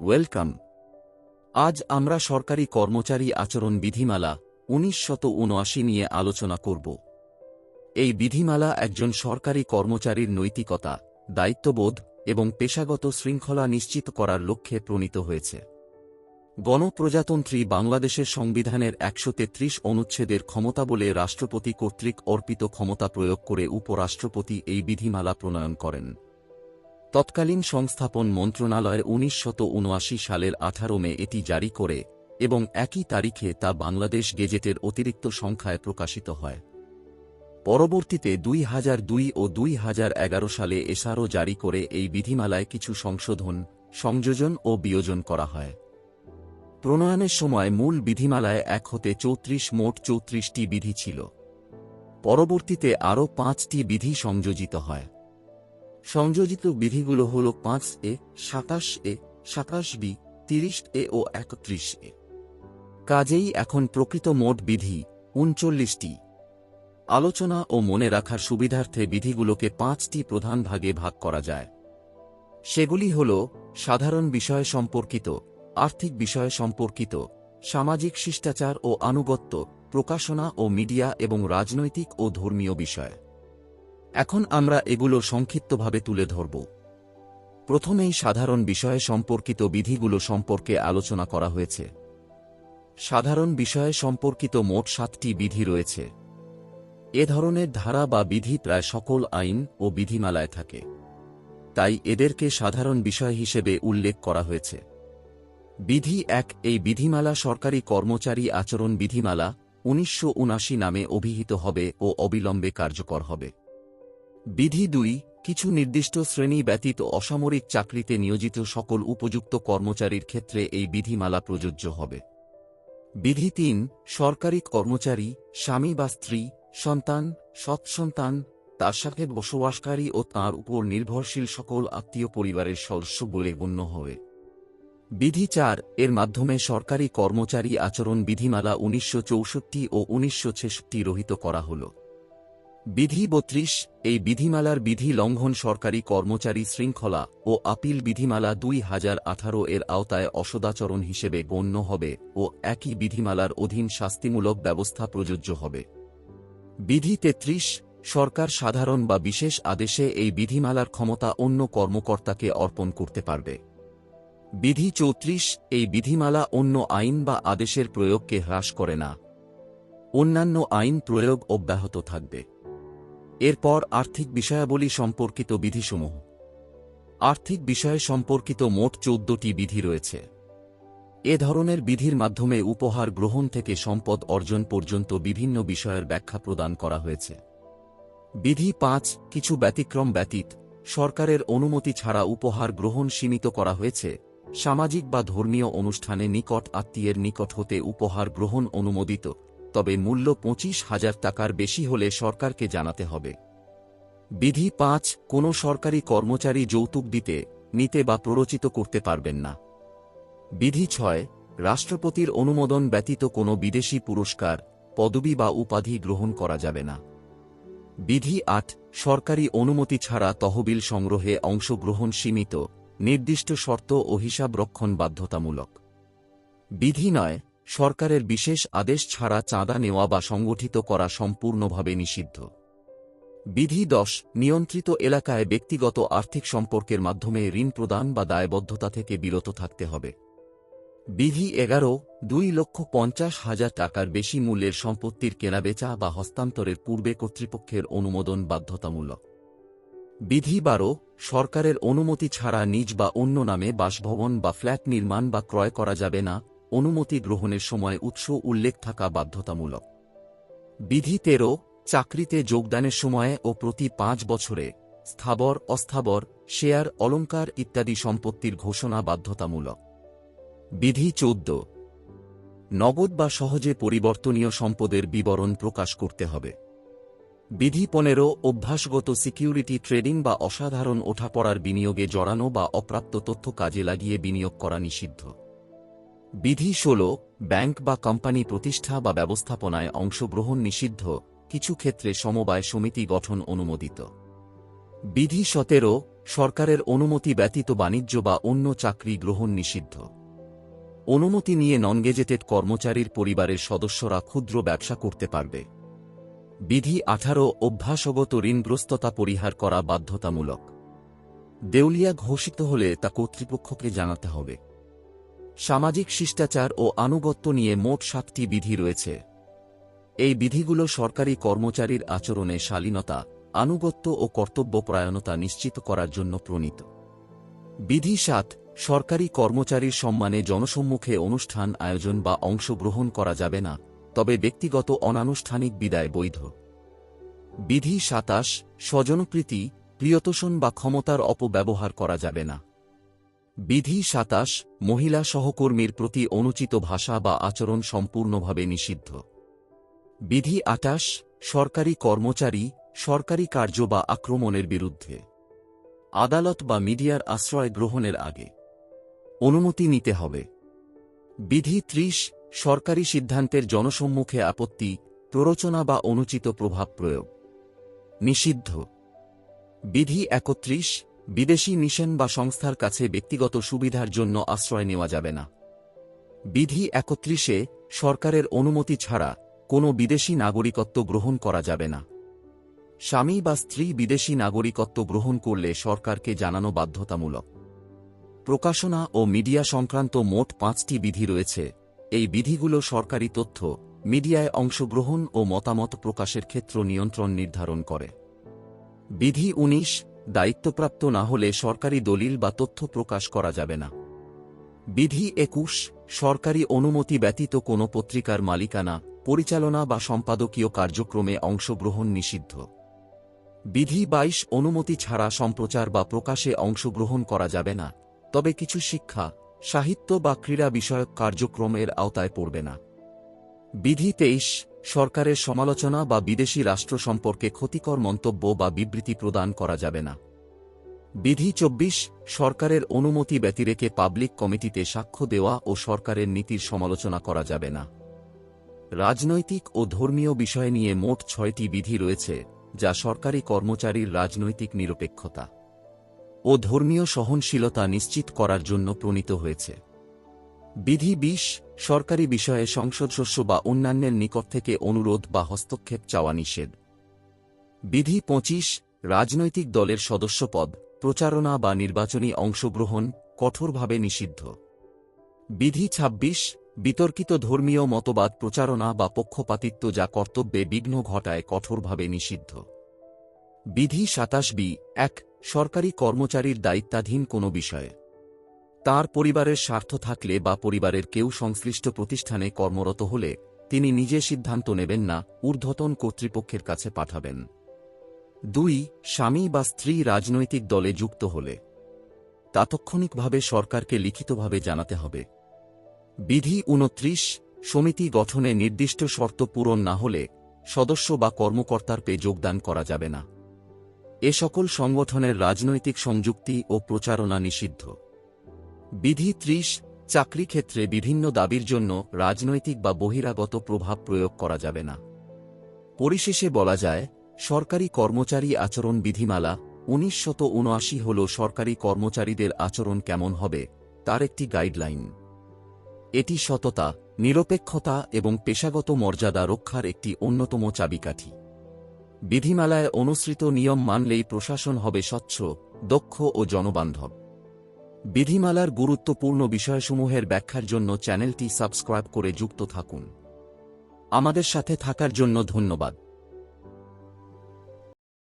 Welcome. আজ আমরা সরকারি কর্মচারী আচরণ বিধিমালা উনিশ শত নিয়ে আলোচনা করব। এই বিধিমালা একজন সরকারি কর্মচারীর নৈতিকতা, দায়িত্ববোধ এবং পেশাগত শৃঙ্খলা নিশ্চিত করার লক্ষ্যে প্রণীত হয়েছে। গণপ্রজাতন্ত্রী বাংলাদেশের সংবিধানের একশো তেত্রিশ অনুচ্ছেদের ক্ষমতা বলে রাষ্ট্রপতি কর্তৃক অর্পিত ক্ষমতা প্রয়োগ করে উপরাষ্ট্রপতি এই বিধিমালা প্রণয়ন করেন। তৎকালীন সংস্থাপন মন্ত্রণালয়ের উনিশ শত উনআশি সালের আঠারো মে এটি জারি করে এবং একই তারিখে তা বাংলাদেশ গেজেটের অতিরিক্ত সংখ্যায় প্রকাশিত হয়। পরবর্তীতে দুই হাজার দুই ও দুই হাজার এগারো সালে এসআরও জারি করে এই বিধিমালায় কিছু সংশোধন, সংযোজন ও বিয়োজন করা হয়। প্রণয়নের সময় মূল বিধিমালায় এক হতে চৌত্রিশ মোট চৌত্রিশটি বিধি ছিল। পরবর্তীতে আরও পাঁচটি বিধি সংযোজিত হয়। সংযোজিত বিধিগুলো হল পাঁচ এ, সাতাশ এ, সাতাশ বি, তিরিশ এ ও একত্রিশ এ। কাজেই এখন প্রকৃত মোট বিধি, উনচল্লিশটি। আলোচনা ও মনে রাখার সুবিধার্থে বিধিগুলোকে পাঁচটি প্রধান ভাগে ভাগ করা যায়। সেগুলি হল, সাধারণ বিষয় সম্পর্কিত, আর্থিক বিষয় সম্পর্কিত, সামাজিক শিষ্টাচার ও আনুগত্য, প্রকাশনা ও মিডিয়া এবং রাজনৈতিক ও ধর্মীয় বিষয়। এখন আমরা এগুলো সংক্ষিপ্তভাবে তুলে ধরব। প্রথমেই সাধারণ বিষয়ে সম্পর্কিত বিধিগুলো সম্পর্কে আলোচনা করা হয়েছে। সাধারণ বিষয়ে সম্পর্কিত মোট সাতটি বিধি রয়েছে। এ ধরনের ধারা বা বিধি প্রায় সকল আইন ও বিধিমালায় থাকে। তাই এদেরকে সাধারণ বিষয় হিসেবে উল্লেখ করা হয়েছে। বিধি এক, এই বিধিমালা সরকারি কর্মচারী আচরণ বিধিমালা উনিশশো নামে অভিহিত হবে ও অবিলম্বে কার্যকর হবে। বিধি দুই, কিছু নির্দিষ্ট শ্রেণি ব্যতীত অসামরিক চাকরিতে নিয়োজিত সকল উপযুক্ত কর্মচারীর ক্ষেত্রে এই বিধিমালা প্রযোজ্য হবে। বিধি তিন, সরকারি কর্মচারী, স্বামী বা স্ত্রী, সন্তান সৎসন্তান তার সাথে বসবাসকারী ও তার উপর নির্ভরশীল সকল আত্মীয় পরিবারের সদস্য বলে গণ্য হবে। বিধি চার, এর মাধ্যমে সরকারি কর্মচারী আচরণ বিধিমালা উনিশশো চৌষট্টি ও উনিশশো ছেষট্টি রহিত করা হল। বিধি বত্রিশ, এই বিধিমালার বিধি লঙ্ঘন সরকারি কর্মচারী শৃঙ্খলা ও আপিল বিধিমালা দুই হাজার আঠারো এর আওতায় অসদাচরণ হিসেবে গণ্য হবে ও একই বিধিমালার অধীন শাস্তিমূলক ব্যবস্থা প্রযোজ্য হবে। বিধি তেত্রিশ, সরকার সাধারণ বা বিশেষ আদেশে এই বিধিমালার ক্ষমতা অন্য কর্মকর্তাকে অর্পণ করতে পারবে। বিধি চৌত্রিশ, এই বিধিমালা অন্য আইন বা আদেশের প্রয়োগকে হ্রাস করে না। অন্যান্য আইন প্রয়োগ অব্যাহত থাকবে। এরপর আর্থিক বিষয়াবলী সম্পর্কিত বিধিসমূহ। আর্থিক বিষয় সম্পর্কিত মোট চৌদ্দটি বিধি রয়েছে। এ ধরনের বিধির মাধ্যমে উপহার গ্রহণ থেকে সম্পদ অর্জন পর্যন্ত বিভিন্ন বিষয়ের ব্যাখ্যা প্রদান করা হয়েছে। বিধি পাঁচ, কিছু ব্যতিক্রম ব্যতীত, সরকারের অনুমতি ছাড়া উপহার গ্রহণ সীমিত করা হয়েছে, সামাজিক বা ধর্মীয় অনুষ্ঠানে নিকট আত্মীয়ের নিকট হতে উপহার গ্রহণ অনুমোদিত। তবে মূল্য পঁচিশ হাজার টাকার বেশি হলে সরকারকে জানাতে হবে। বিধি পাঁচ, কোনো সরকারি কর্মচারী যৌতুক দিতে, নিতে বা প্ররোচিত করতে পারবেন না। বিধি ছয়, রাষ্ট্রপতির অনুমোদন ব্যতীত কোনো বিদেশি পুরস্কার, পদবি বা উপাধি গ্রহণ করা যাবে না। বিধি আট, সরকারি অনুমতি ছাড়া তহবিল সংগ্রহে অংশগ্রহণ সীমিত, নির্দিষ্ট শর্ত ও হিসাব রক্ষণ বাধ্যতামূলক। বিধি নয় সরকারের বিশেষ আদেশ ছাড়া চাঁদা নেওয়া বা সংগঠিত করা সম্পূর্ণভাবে নিষিদ্ধ। বিধি দশ, নিয়ন্ত্রিত এলাকায় ব্যক্তিগত আর্থিক সম্পর্কের মাধ্যমে ঋণ প্রদান বা দায়বদ্ধতা থেকে বিরত থাকতে হবে। বিধি এগারো, দুই লক্ষ পঞ্চাশ হাজার টাকার বেশি মূল্যের সম্পত্তির কেনাবেচা বা হস্তান্তরের পূর্বে কর্তৃপক্ষের অনুমোদন বাধ্যতামূলক। বিধি বারো, সরকারের অনুমতি ছাড়া নিজ বা অন্য নামে বাসভবন বা ফ্ল্যাট নির্মাণ বা ক্রয় করা যাবে না অনুমতি গ্রহণের সময় উৎস উল্লেখ থাকা বাধ্যতামূলক। বিধি তেরো, চাকরিতে যোগদানের সময়ে ও প্রতি পাঁচ বছরে স্থাবর, অস্থাবর, শেয়ার অলঙ্কার ইত্যাদি সম্পত্তির ঘোষণা বাধ্যতামূলক। বিধি চৌদ্দ, নগদ বা সহজে পরিবর্তনীয় সম্পদের বিবরণ প্রকাশ করতে হবে। বিধি পনেরো, অভ্যাসগত সিকিউরিটি ট্রেডিং বা অসাধারণ ওঠাপড়ার বিনিয়োগে জড়ানো বা অপ্রাপ্ত তথ্য কাজে লাগিয়ে বিনিয়োগ করা নিষিদ্ধ। বিধি ষোল, ব্যাংক বা কোম্পানি প্রতিষ্ঠা বা ব্যবস্থাপনায় অংশগ্রহণ নিষিদ্ধ, কিছু ক্ষেত্রে সমবায় সমিতি গঠন অনুমোদিত। বিধি সতেরো, সরকারের অনুমতি ব্যতীত বাণিজ্য বা অন্য চাকরি গ্রহণ নিষিদ্ধ। অনুমতি নিয়ে নন গেজেটেড কর্মচারীর পরিবারের সদস্যরা ক্ষুদ্র ব্যবসা করতে পারবে। বিধি আঠারো, অভ্যাসগত ঋণগ্রস্ততা পরিহার করা বাধ্যতামূলক। দেউলিয়া ঘোষিত হলে তা কর্তৃপক্ষকে জানাতে হবে। সামাজিক শিষ্টাচার ও আনুগত্য নিয়ে মোট সাতটি বিধি রয়েছে। এই বিধিগুলো সরকারি কর্মচারীর আচরণে শালীনতা, আনুগত্য ও কর্তব্যপরায়ণতা নিশ্চিত করার জন্য প্রণীত। বিধি সাত, সরকারি কর্মচারীর সম্মানে জনসম্মুখে অনুষ্ঠান, আয়োজন বা অংশগ্রহণ করা যাবে না, তবে ব্যক্তিগত অনানুষ্ঠানিক বিদায় বৈধ। বিধি সাতাশ স্বজনপ্রীতি প্রিয়তোষণ বা ক্ষমতার অপব্যবহার করা যাবে না। বিধি সাতাশ, মহিলা সহকর্মীর প্রতি অনুচিত ভাষা বা আচরণ সম্পূর্ণভাবে নিষিদ্ধ। বিধি আটাশ, সরকারি কর্মচারী, সরকারি কার্য বা আক্রমণের বিরুদ্ধে। আদালত বা মিডিয়ার আশ্রয় গ্রহণের আগে। অনুমতি নিতে হবে। বিধি ত্রিশ, সরকারি সিদ্ধান্তের জনসম্মুখে আপত্তি, প্ররোচনা বা অনুচিত প্রভাব প্রয়োগ। নিষিদ্ধ। বিধি একত্রিশ বিদেশি মিশন বা সংস্থার কাছে ব্যক্তিগত সুবিধার জন্য আশ্রয় নেওয়া যাবে না। বিধি একত্রিশে সরকারের অনুমতি ছাড়া কোনো বিদেশি নাগরিকত্ব গ্রহণ করা যাবে না। স্বামী বা স্ত্রী বিদেশি নাগরিকত্ব গ্রহণ করলে সরকারকে জানানো বাধ্যতামূলক। প্রকাশনা ও মিডিয়া সংক্রান্ত মোট পাঁচটি বিধি রয়েছে। এই বিধিগুলো সরকারি তথ্য, মিডিয়ায় অংশগ্রহণ ও মতামত প্রকাশের ক্ষেত্র নিয়ন্ত্রণ নির্ধারণ করে। বিধি উনিশ দায়িত্বপ্রাপ্ত না হলে সরকারি দলিল বা তথ্য প্রকাশ করা যাবে না। বিধি একুশ, সরকারি অনুমতি ব্যতীত কোনো পত্রিকার মালিকানা, পরিচালনা বা সম্পাদকীয় কার্যক্রমে অংশগ্রহণ নিষিদ্ধ। বিধি বাইশ, অনুমতি ছাড়া সম্প্রচার বা প্রকাশে অংশগ্রহণ করা যাবে না, তবে কিছু শিক্ষা, সাহিত্য বা ক্রীড়া বিষয়ক কার্যক্রমের আওতায় পড়বে না। বিধি তেইশ সরকারের সমালোচনা বা বিদেশি রাষ্ট্র সম্পর্কে ক্ষতিকর মন্তব্য বা বিবৃতি প্রদান করা যাবে না। বিধি চব্বিশ, সরকারের অনুমতি ব্যতিরেকে পাবলিক কমিটিতে সাক্ষ্য দেওয়া ও সরকারের নীতির সমালোচনা করা যাবে না। রাজনৈতিক ও ধর্মীয় বিষয় নিয়ে মোট ছয়টি বিধি রয়েছে, যা সরকারি কর্মচারীর রাজনৈতিক নিরপেক্ষতা ও ধর্মীয় সহনশীলতা নিশ্চিত করার জন্য প্রণীত হয়েছে। বিধি বিশ সরকারি বিষয়ে সংসদ সদস্য বা অন্যান্যের নিকট থেকে অনুরোধ বা হস্তক্ষেপ চাওয়া নিষেধ। বিধি পঁচিশ, রাজনৈতিক দলের সদস্যপদ, প্রচারণা বা নির্বাচনী অংশগ্রহণ কঠোরভাবে নিষিদ্ধ। বিধি ২৬ বিতর্কিত ধর্মীয় মতবাদ প্রচারণা বা পক্ষপাতিত্ব যা কর্তব্যে বিঘ্ন ঘটায় কঠোরভাবে নিষিদ্ধ। বিধি সাতাশ বি, এক, সরকারি কর্মচারীর দায়িত্বাধীন কোনো বিষয়ে। তার পরিবারের স্বার্থ থাকলে বা পরিবারের কেউ সংশ্লিষ্ট প্রতিষ্ঠানে কর্মরত হলে, তিনি নিজে সিদ্ধান্ত নেবেন না, ঊর্ধ্বতন কর্তৃপক্ষের কাছে পাঠাবেন। দুই, স্বামী বা স্ত্রী রাজনৈতিক দলে যুক্ত হলে। তাৎক্ষণিকভাবে সরকারকে লিখিতভাবে জানাতে হবে। বিধি উনত্রিশ সমিতি গঠনে নির্দিষ্ট শর্ত পূরণ না হলে, সদস্য বা কর্মকর্তার পে যোগদান করা যাবে না। এ সকল সংগঠনের রাজনৈতিক সংযুক্তি ও প্রচারণা নিষিদ্ধ। বিধি ত্রিশ, চাকরি ক্ষেত্রে বিভিন্ন দাবির জন্য রাজনৈতিক বা বহিরাগত প্রভাব প্রয়োগ করা যাবে না। পরিশেষে বলা যায়, সরকারি কর্মচারী আচরণ বিধিমালা, উনিশ শত উনআশি হল সরকারি কর্মচারীদের আচরণ কেমন হবে, তার একটি গাইডলাইন। এটি সততা, নিরপেক্ষতা এবং পেশাগত মর্যাদা রক্ষার একটি অন্যতম চাবিকাঠি। বিধিমালায় অনুসৃত নিয়ম মানলেই প্রশাসন হবে স্বচ্ছ, দক্ষ ও জনবান্ধব। বিধিমালার গুরুত্বপূর্ণ বিষয়সমূহের ব্যাখ্যার জন্য চ্যানেলটি সাবস্ক্রাইব করে যুক্ত থাকুন। আমাদের সাথে থাকার জন্য ধন্যবাদ।